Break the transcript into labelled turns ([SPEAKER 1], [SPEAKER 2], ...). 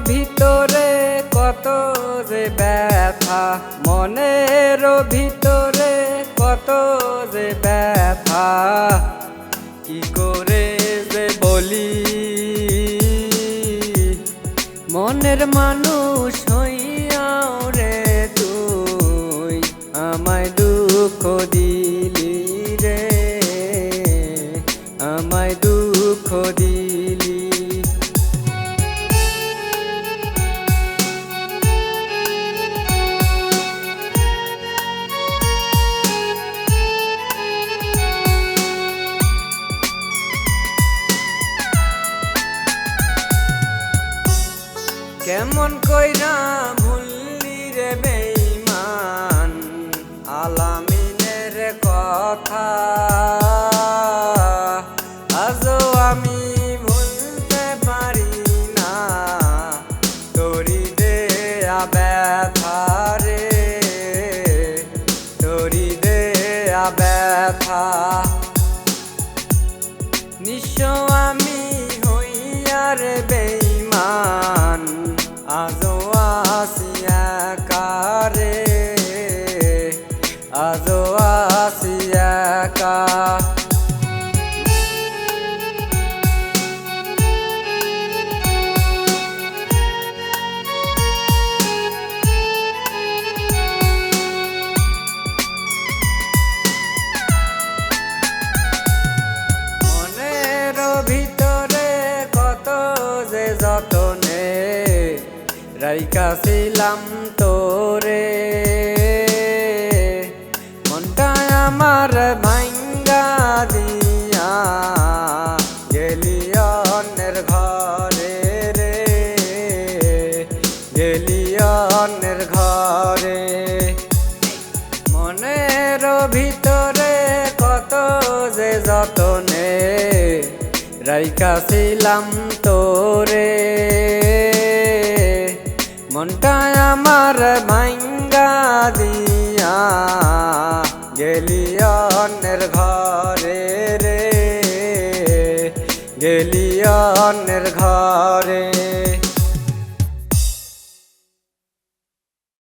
[SPEAKER 1] ভিতরে কত যে ব্যথা, মনের ভিতরে কত যে ব্যথা। কি করে যে বলি? মনের মানুষ কেমন কইরা ভুললি রে বেঈমান, আলামিনের কথা। আজও আমি ভুলতে পারি না, তোরি দে ব্যথা রে। তোরি দে ব্যথা। নিঃস্ব আজও আসিয়া কা মনের ভিতরে কত যে যতনে রাইকাছিলাম তোরে। গেলিয়ানের ঘরে। মনের ভিতরে কত যে যতনে রাইকাছিলাম তোরে। মনটা আমার ভাঙ্গা দিয়া গেলিয়ানের ঘরে রে। গেলিয়ানের ঘরে।